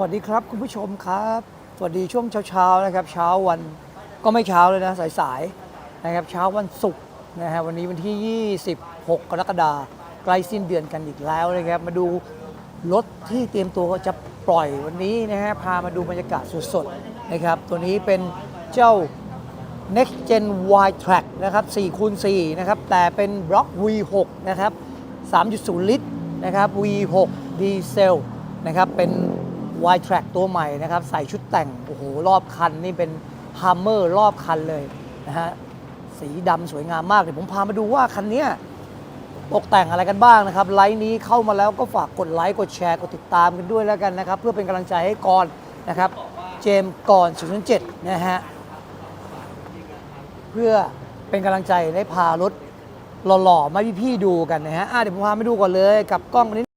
สวัสดีครับคุณผู้ชมครับ สวัสดีช่วงเช้าๆนะครับ เช้าวันก็ไม่เช้าเลยนะสายๆนะครับเช้าวันศุกร์นะฮะวันนี้วันที่ 26 กรกฎาคมใกล้สิ้นเดือนกันอีกแล้วนะครับมาดูรถที่เตรียมตัวจะปล่อยวันนี้นะฮะพามาดูบรรยากาศสดๆนะครับตัวนี้เป็นเจ้า Next Gen Y Track นะครับ4คูณ4นะครับแต่เป็นบล็อก V6 นะครับ3.0 ลิตรนะครับ V6 ดีเซลนะครับเป็น Y Track ตัวใหม่นะครับ ใส่ชุดแต่ง โอ้โห รอบคันนี่เป็น Hammer รอบคันเลยนะฮะ สีดำสวยงามมาก เดี๋ยวผมพามาดูว่าคันเนี้ยตกแต่งอะไรกันบ้างนะครับ ไลฟ์นี้เข้ามาแล้วก็ฝากกดไลค์ กดแชร์ กดติดตามกันด้วยแล้วกันนะครับ เพื่อเป็นกำลังใจให้กอนนะครับ เจมส์กอน007นะฮะ เพื่อเป็นกำลังใจได้พารถหล่อๆมาพี่ๆดูกันนะฮะะเดี๋ยวผมพาไปดูก่อนเลยกับกล้องนี้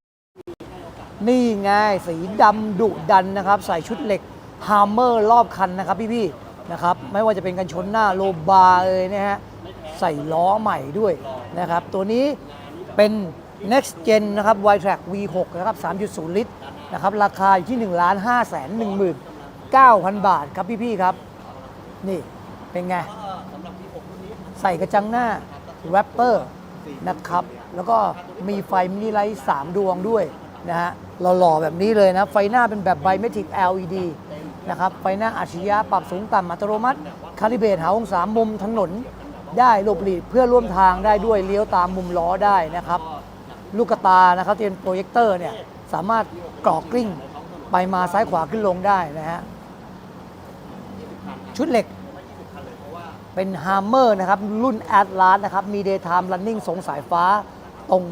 นี่ไงสีดำดุดันนะครับ ใส่ชุดเหล็กฮาร์เมอร์รอบคันนะครับพี่ๆนะครับไม่ว่าจะเป็นกันชนหน้าโลบาร์เลยนะฮะใส่ล้อใหม่ด้วยนะครับ ตัวนี้เป็น next gen นะครับ y track v6 นะครับ 3.0 ลิตรนะครับราคาอยู่ที่1 5 1 1 9,000 บาทครับพี่ๆครับ นี่เป็นไง ใส่กระจังหน้าแรปเปอร์นะครับ แล้วก็มีไฟมินิไลท์3ดวงด้วย นะฮะหล่อๆแบบนี้เลยนะ ไฟหน้าเป็นแบบไบเมทริก LED นะครับไฟหน้าอัจฉริยะปรับสูงต่ำอัตโนมัติ คาลิเบรตหาองศามุมถนนได้หลบหลีกเพื่อร่วมทางได้ด้วยเลี้ยวตามมุมล้อได้นะครับ ลูกตานะครับที่เป็นโปรเจคเตอร์เนี่ยสามารถกรอกกลิ้งไปมาซ้ายขวาขึ้นลงได้นะฮะชุดเหล็กเป็นฮาร์เมอร์นะครับ รุ่น a t l a s นะครับ มี Daytime Running สงสายฟ้าตรง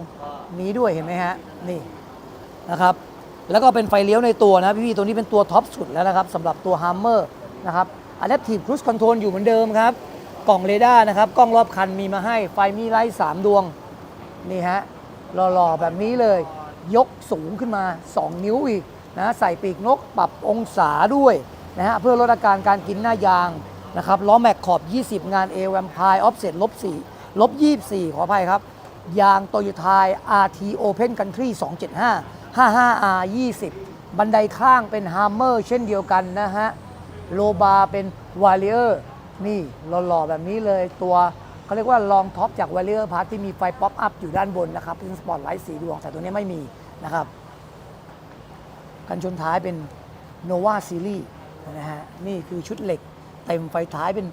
นี้ด้วยเห็นไหมฮะ นี่ นะครับ แล้วก็เป็นไฟเลี้ยวในตัวนะพี่ๆตัวนี้เป็นตัวท็อปสุดแล้วนะครับสำหรับตัว Hammer นะครับ Adaptive Cruise Control อยู่เหมือนเดิมครับ กล่องเรดาร์นะครับ กล้องรอบคันมีมาให้ ไฟมีไลท์3ดวง นี่ฮะ หล่อๆ แบบนี้เลย ยกสูงขึ้นมา 2 นิ้วอีกนะ ใส่ปีกนก ปรับองศาด้วยนะฮะ เพื่อลดอาการการกินหน้ายางนะครับ ล้อแม็กขอบ 20 งาน A อ a m p i r e Offset ลบ4ลบ24 ขออภัยครับ ยางโตโยต้า RT Open Country 275 55R 20 บันไดข้างเป็น Hammer เช่นเดียวกันนะฮะ โลบาร์เป็น w a r r i o r นี่หล่อๆแบบนี้เลยตัวเขาเรียกว่าลองท็อปจาก w a r r i o r พาร์ทที่มีไฟป๊อปอัพอยู่ด้านบนนะครับ เป็นสปอตไลท์สีดวง แต่ตัวนี้ไม่มีนะครับ กันชนท้ายเป็น Nova Series นะฮะ นี่คือชุดเหล็กเต็มไฟท้ายเป็น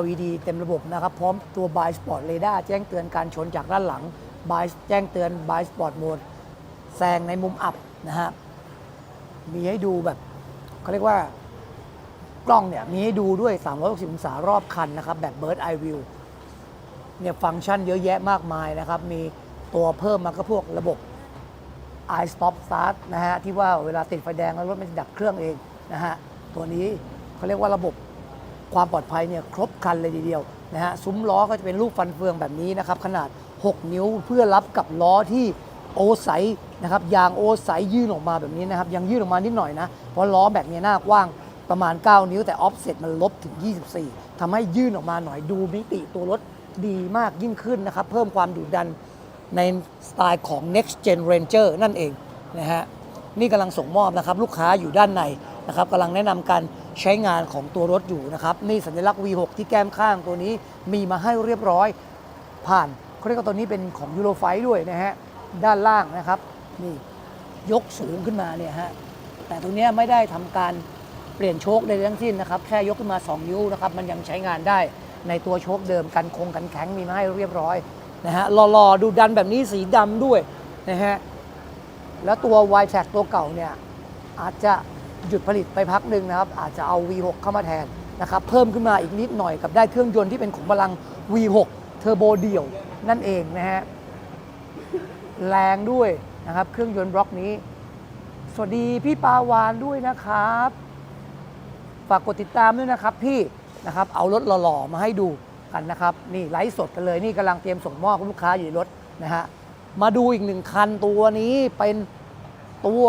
LED เต็มระบบนะครับ พร้อมตัว By Spot Radar แจ้งเตือนการชนจากด้านหลัง By แจ้งเตือน By Spot Mode แซงในมุมอับนะฮะมีให้ดูแบบเขาเรียกว่ากล้องเนี่ยมีให้ดูด้วย 360 องศารอบคันนะครับ แบบ Bird Eye View เนี่ยฟังก์ชันเยอะแยะมากมายนะครับ มีตัวเพิ่มมาก็พวกระบบ i stop start นะฮะ ที่ว่าเวลาติดไฟแดงแล้วรถมันจะดับเครื่องเองนะฮะ ตัวนี้เขาเรียกว่าระบบความปลอดภัยเนี่ยครบคันเลยทีเดียวนะฮะ ซุ้มล้อก็จะเป็นรูปฟันเฟืองแบบนี้นะครับ ขนาด 6 นิ้วเพื่อรับกับล้อที่โอไซ นะครับยางโอไซส์ยื่นออกมาแบบนี้นะครับยังยื่นออกมานิดหน่อยนะ เพราะล้อแบบนี้หน้ากว้างประมาณ 9 นิ้วแต่ออฟเซ็ตมันลบถึง 24ทำให้ยื่นออกมาหน่อยดูมิติตัวรถดีมากยิ่งขึ้นนะครับ เพิ่มความดุดันในสไตล์ของ next gen ranger นั่นเองนะฮะนี่กำลังส่งมอบนะครับ ลูกค้าอยู่ด้านในนะครับกำลังแนะนำการใช้งานของตัวรถอยู่นะครับ นี่สัญลักษณ์ V6 ที่แก้มข้างตัวนี้มีมาให้เรียบร้อย ผ่านเขาเรียกว่าตัวนี้เป็นของยูโรไฟด้วยนะฮะ ด้านล่างนะครับ นี่ยกสูงขึ้นมาเนี่ยฮะแต่ตัวนี้ไม่ได้ทำการเปลี่ยนโชคใดทั้งสิ้นนะครับ แค่ยกขึ้นมา 2 นิ้วนะครับ มันยังใช้งานได้ในตัวโชคเดิมกันคงกันแข็งมีมาให้เรียบร้อยนะฮะหล่อๆดูดันแบบนี้สีดำด้วยนะฮะแล้วตัว y t r a c ตัวเก่าเนี่ยอาจจะหยุดผลิตไปพักหนึ่งนะครับ อาจจะเอา V6 เข้ามาแทนนะครับ เพิ่มขึ้นมาอีกนิดหน่อยกับได้เครื่องยนต์ที่เป็นขุมพลัง V6 เทอร์โบเดี่ยวนั่นเองนะฮะแรงด้วย นะครับ เครื่องยนต์บล็อกนี้ สวัสดีพี่ปาวานด้วยนะครับ ฝากกดติดตามด้วยนะครับ พี่นะครับเอารถหล่อๆมาให้ดูกันนะครับ นี่ไลฟ์สดกันเลยนี่กำลังเตรียมส่งมอบให้ลูกค้าอยู่ในรถนะฮะมาดูอีกหนึ่งคันตัวนี้เป็นตัว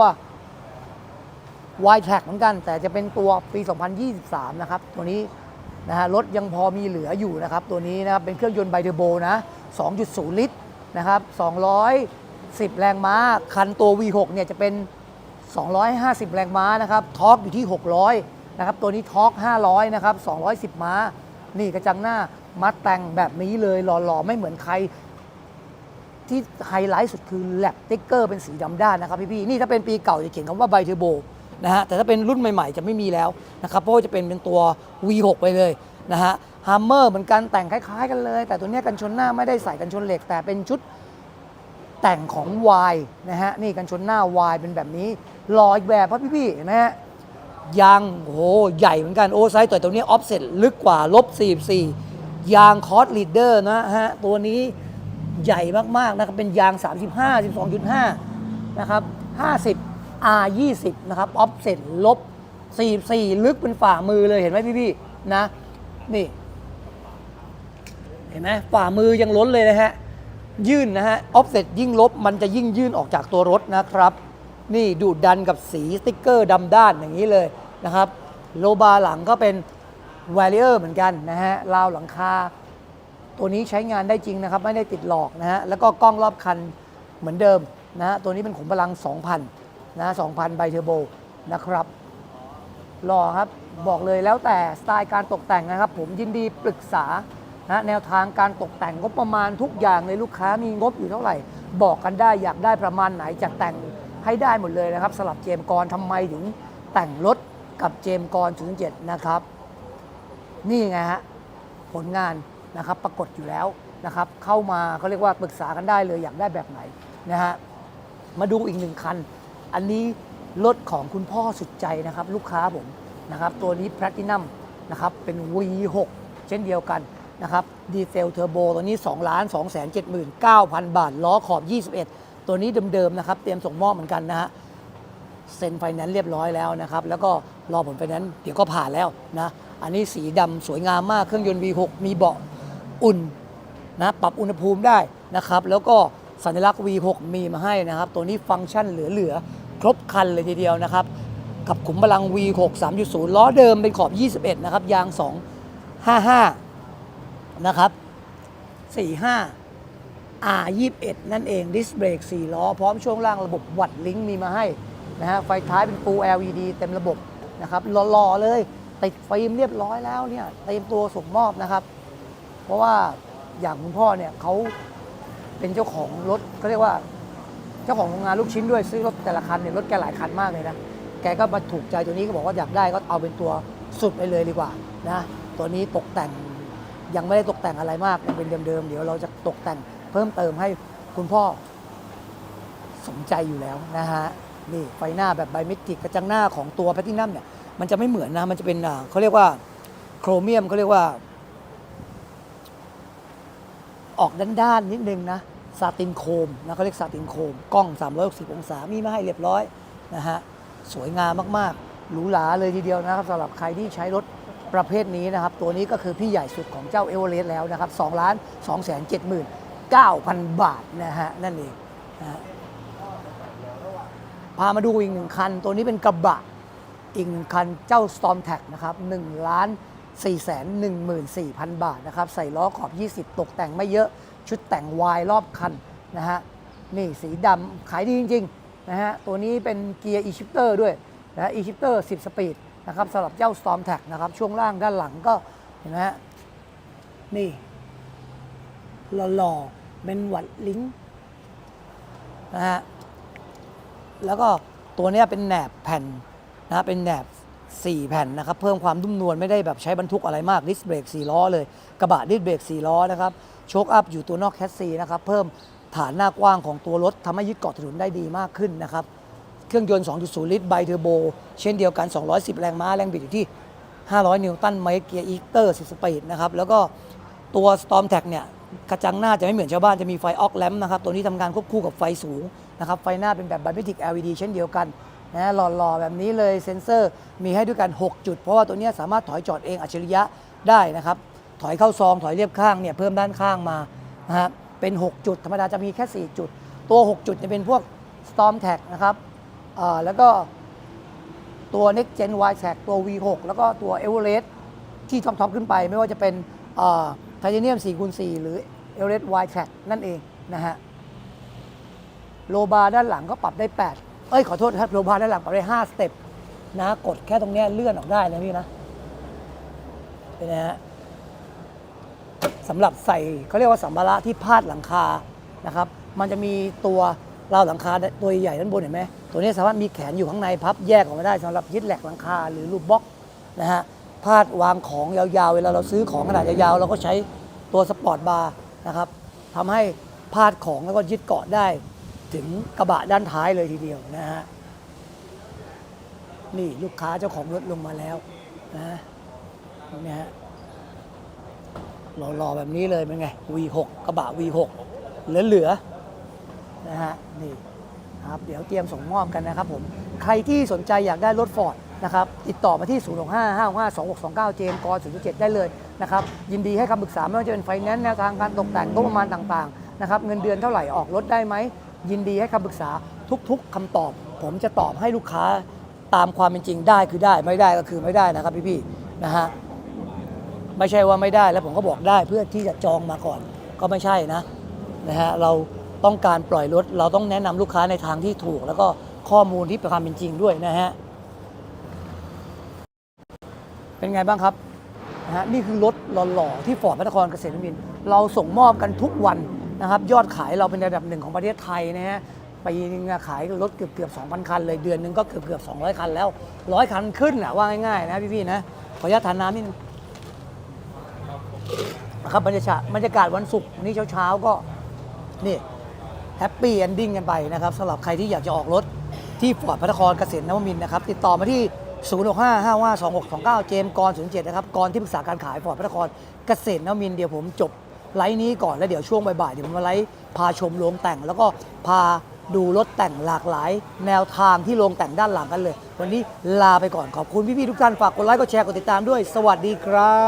y t r a c เหมือนกัน แต่จะเป็นตัวปี 2023 นะครับ ตัวนี้นะฮะรถยังพอมีเหลืออยู่นะครับ ตัวนี้นะครับ เป็นเครื่องยนต์ไบเทอร์โบนะ 2.0 ลิตรนะครับ 10 แรงม้า คันตัว V6 เนี่ยจะเป็น 250 แรงม้านะครับทอร์กอยู่ที่ 600 นะครับ ตัวนี้ทอร์ก500 นะครับ 210 ม้า นี่กระจังหน้ามัดแต่งแบบนี้เลย หล่อๆ ไม่เหมือนใคร ที่ไฮไลท์สุดคือแลบติ๊กเกอร์เป็นสีดำด้านนะครับพี่ๆ นี่ถ้าเป็นปีเก่าจะเขียนคำว่าไบเทอร์โบนะฮะ แต่ถ้าเป็นรุ่นใหม่ๆ จะไม่มีแล้วนะครับ เพราะว่าจะเป็นเป็นตัว V6 ไปเลยนะฮะฮัมเมอร์เหมือนกันแต่งคล้าย ๆ กันเลย แต่ตัวนี้กันชนหน้าไม่ได้ใส่กันชนเหล็กแต่เป็นชุด แต่งของ Y นะฮะ นี่กันชนหน้า Y เป็นแบบนี้ลอยแบบครับพี่ๆเห็นไหมฮะยางโอ้โหใหญ่เหมือนกันโอไซส์ตัวตัวนี้ออฟเซ็ตลึกกว่าลบ44 ยางคอร์สลีดเดอร์นะฮะ ตัวนี้ใหญ่มากๆนะครับ เป็นยาง 35 12.5 นะครับ 50 R 20นะครับออฟเซ็ตลบ44 ลึกเป็นฝ่ามือเลยเห็นไหมพี่ๆนะ นี่ เห็นไหมฝ่ามือยังล้นเลยนะฮะ ยื่นนะฮะออฟเซ็ตยิ่งลบมันจะยิ่งยื่นออกจากตัวรถนะครับ นี่ดูดดันกับสีสติ๊กเกอร์ดำด้านอย่างนี้เลยนะครับ โลบาร์หลังก็เป็นแวลเออร์เหมือนกันนะฮะราวหลังคา ตัวนี้ใช้งานได้จริงนะครับ ไม่ได้ติดหลอกนะฮะแล้วก็กล้องรอบคันเหมือนเดิมนะฮะตัวนี้เป็นขุมพลัง 2,000นะ2,000ไบเทอร์โบนะครับรอครับบอกเลยแล้วแต่สไตล์การตกแต่งนะครับ ผมยินดีปรึกษา นะแนวทางการตกแต่งงบประมาณทุกอย่างเลยลูกค้ามีงบอยู่เท่าไหร่ บอกกันได้อยากได้ประมาณไหนจัดแต่งให้ได้หมดเลยนะครับสำหรับเจมกรทำไมถึงแต่งรถกับเจมส์กร07นะครับ นี่ไงฮะผลงานนะครับปรากฏอยู่แล้วนะครับ เข้ามาเขาเรียกว่าปรึกษากันได้เลยอยากได้แบบไหนนะฮะมาดูอีกหนึ่งคัน อันนี้รถของคุณพ่อสุดใจนะครับ ลูกค้าผมนะครับ ตัวนี้แพลตินัมนะครับเป็น V6 เช่นเดียวกัน นะครับดีเซลเทอร์โบตัวนี้ 2 2 7 9 0 0 0 บาท ล้อขอบ 21 ตัวนี้เดิมๆนะครับ เตรียมส่งมอบเหมือนกันนะฮะเซ็นไฟแนนซ์เรียบร้อยแล้วนะครับ แล้วก็รอผลไฟแนนซ์เดี๋ยวก็ผ่านแล้วนะ อันนี้สีดำสวยงามมากเครื่องยนต์ V6 มีเบาะอุ่นนะปรับอุณหภูมิได้นะครับ แล้วก็สัญลักษณ์ V6 มีมาให้นะครับ ตัวนี้ฟังก์ชันเหลือๆ ครบคันเลยทีเดียวนะครับ กับขุมพลัง V6 3.0 ล้อเดิมเป็นขอบ 21 นะครับ ยาง 255 นะครับ45 R21 นั่นเองดิสเบรก4ล้อ พร้อมช่วงล่างระบบวัดลิงก์มีมาให้นะฮะไฟท้ายเป็น Full LED เต็มระบบนะครับหล่อๆเลย ติดฟิล์มเรียบร้อยแล้วเนี่ยเตรียมตัวส่งมอบนะครับ เพราะว่าอย่างคุณพ่อเนี่ยเขาเป็นเจ้าของรถเขาเรียกว่าเจ้าของโรงงานลูกชิ้นด้วยซื้อรถแต่ละคันเนี่ยรถแกหลายคันมากเลยนะแกก็มาถูกใจตัวนี้ก็บอกว่าอยากได้ก็เอาเป็นตัวสุดไปเลยดีกว่านะตัวนี้ตกแต่ง ยังไม่ได้ตกแต่งอะไรมากยังเป็นเดิมๆเดี๋ยวเราจะตกแต่งเพิ่มเติมให้คุณพ่อสมใจอยู่แล้วนะฮะนี่ไฟหน้าแบบไบเมตริกกระจังหน้าของตัวแพทินัมเนี่ยมันจะไม่เหมือนนะมันจะเป็นเขาเรียกว่าโครเมียมเขาเรียกว่า ออกด้านๆนิดนึงนะซาตินโคมนะเขาเรียกซาตินโคมกล้อง 360 องศามีมาให้เรียบร้อยนะฮะสวยงามมากๆหรูหราเลยทีเดียวนะครับสำหรับใครที่ใช้รถ ประเภทนี้นะครับ ตัวนี้ก็คือพี่ใหญ่สุดของเจ้าเอเวอเรสต์แล้วนะครับ2ล้าน2 7 9 0 0 0 บาทนะฮะนั่นเองนะพามาดูอีกหนึ่งคัน ตัวนี้เป็นกระบะอีกหนึ่งคันเจ้า Storm t a g นะครับ1ล้าน4 1 4 0 0 0 บาทนะครับ ใส่ล้อขอบ 20 ตกแต่งไม่เยอะชุดแต่งวายรอบคันนะฮะนี่สีดำขายดีจริง ๆ นะฮะ ตัวนี้เป็นเกียร์ e-shifter ด้วยนะ e-shifter 10 สปีด นะครับสำหรับเจ้า Storm t a g นะครับช่วงล่างด้านหลังก็เห็นไหมฮะนี่หล่อๆเป็นหวัดลิงนะฮะแล้วก็ตัวนี้เป็นแหนบแผ่นนะเป็นแหนบ 4 แผ่นนะครับ เพิ่มความนุ่มนวลไม่ได้แบบใช้บรรทุกอะไรมากดิสเบรก4ล้อเลยกระบะดิสเบรก4ล้อนะครับโชคอัพอยู่ตัวนอกแคสซีนะครับเพิ่มฐานหน้ากว้างของตัวรถทำให้ยึดเกาะถนนได้ดีมากขึ้นนะครับ เครื่องยนต์ 2.0 ลิตรไบเทอร์โบ เช่นเดียวกัน 210 แรงม้า แรงบิดอยู่ที่ 500 นิวตันไมล์เกียร์อีเตอร์10สปีดนะครับ แล้วก็ตัว Storm t a g เนี่ยกระจังหน้าจะไม่เหมือนชาวบ้านจะมีไฟออกแลมนะครับ ตัวนี้ทำงานควบคู่กับไฟสูงนะครับ ไฟหน้าเป็นแบบไบเมติก LED เช่นเดียวกันนะหล่อๆ แบบนี้เลยเซ็นเซอร์มีให้ด้วยกัน 6 จุด เพราะว่าตัวนี้สามารถถอยจอดเองอัจฉริยะได้นะครับ ถอยเข้าซอง ถอยเรียบข้างเนี่ยเพิ่มด้านข้างมานะครับเป็น 6 จุด ธรรมดาจะมีแค่ 4 จุด ตัว 6 จุดจะเป็นพวก Storm Tag นะครับ แล้วก็ตัว Next Gen Y Tag ตัว V6 แล้วก็ตัว Everest ที่ท็อปๆขึ้นไป ไม่ว่าจะเป็นไทเทเนียม4คูณ4หรือ Everest Y Tag นั่นเองนะฮะโลบาร์ด้านหลังก็ปรับได้เอ้ยขอโทษครับโลบาร์ด้านหลังปรับได้ 5 สเต็ปนะกดแค่ตรงนี้เลื่อนออกได้นะพี่นะเป็นไงฮะสำหรับใส่เขาเรียกว่าสัมภาระที่พาดหลังคานะครับ มันจะมีตัว ราวหลังคาตัวใหญ่ด้านบนเห็นไหมตัวนี้สามารถมีแขนอยู่ข้างในพับแยกออกมาได้สำหรับยึดแหลกหลังคาหรือรูปบล็อกนะฮะพาดวางของยาวๆ เวลาเราซื้อของขนาดยาวๆ เราก็ใช้ตัวสปอร์ตบาร์นะครับทำให้พาดของแล้วก็ยึดเกาะได้ ถึงกระบะด้านท้ายเลยทีเดียวนะฮะนี่ลูกค้าเจ้าของรถลงมาแล้วนะนี่ฮะหล่อๆแบบนี้เลยเป็นไง V6 กระบะ V6 เหลือๆ นะฮะนี่ครับเดี๋ยวเตรียมส่งมอบกันนะครับผมใครที่สนใจอยากได้รถฟอร์ดนะครับติดต่อมาที่ 0 6 5 5 5 2 6 2 9 เจมก0.7 ได้เลยนะครับยินดีให้คำปรึกษาไม่ว่าจะเป็นไฟแนนซ์แนวทางการตกแต่งงบประมาณต่างๆนะครับเงินเดือนเท่าไหร่ออกรถได้ไหม ยินดีให้คำปรึกษาทุกๆคำตอบ ผมจะตอบให้ลูกค้าตามความเป็นจริงได้คือได้ไม่ได้ก็คือไม่ได้นะครับพี่ๆนะฮะไม่ใช่ว่าไม่ได้แล้วผมก็บอกได้เพื่อที่จะจองมาก่อนก็ไม่ใช่นะนะฮะเรา ต้องการปล่อยรถ เราต้องแนะนำลูกค้าในทางที่ถูก แล้วก็ข้อมูลที่เป็นความเป็นจริงด้วยนะฮะ เป็นไงบ้างครับนะฮะนี่คือรถหล่อๆที่ฟอร์ดพระนครเกษตรมินเราส่งมอบกันทุกวันนะครับ ยอดขายเราเป็นระดับหนึ่งของประเทศไทยนะฮะปีนึงขายรถเกือบเกือบ2,000 คันเลยเดือนหนึงก็เกือบเกือบ200 คันแล้วร้อยคันขึ้นอะว่าง่ายๆนะพี่ๆนะขออนุญาตทานน้ำนิดนึงนะครับบรรยากาศบรรยากาศวันศุกร์นี้เช้าๆก็นี่ แฮปปี้เอนดิ้งกันไปนะครับสำหรับใครที่อยากจะออกรถที่ฟอร์ดพระนครเกษตรนวมินทร์นะครับติดต่อมาที่ 0 6 5 5 5 2 6 2 9 เจมส์กร07 นะครับกรที่ปรึกษาการขายฟอร์ดพระนครเกษตรนวมินทร์เดี๋ยวผมจบไลฟ์นี้ก่อนแล้วเดี๋ยวช่วงบ่ายๆเดี๋ยวผมมาไลฟ์พาชมโรงแต่ง แล้วก็พาดูรถแต่งหลากหลาย แนวทางที่โรงแต่งด้านหลังกันเลย วันนี้ลาไปก่อนขอบคุณพี่ๆทุกท่านฝากกดไลค์กดแชร์กดติดตามด้วย สวัสดีครับ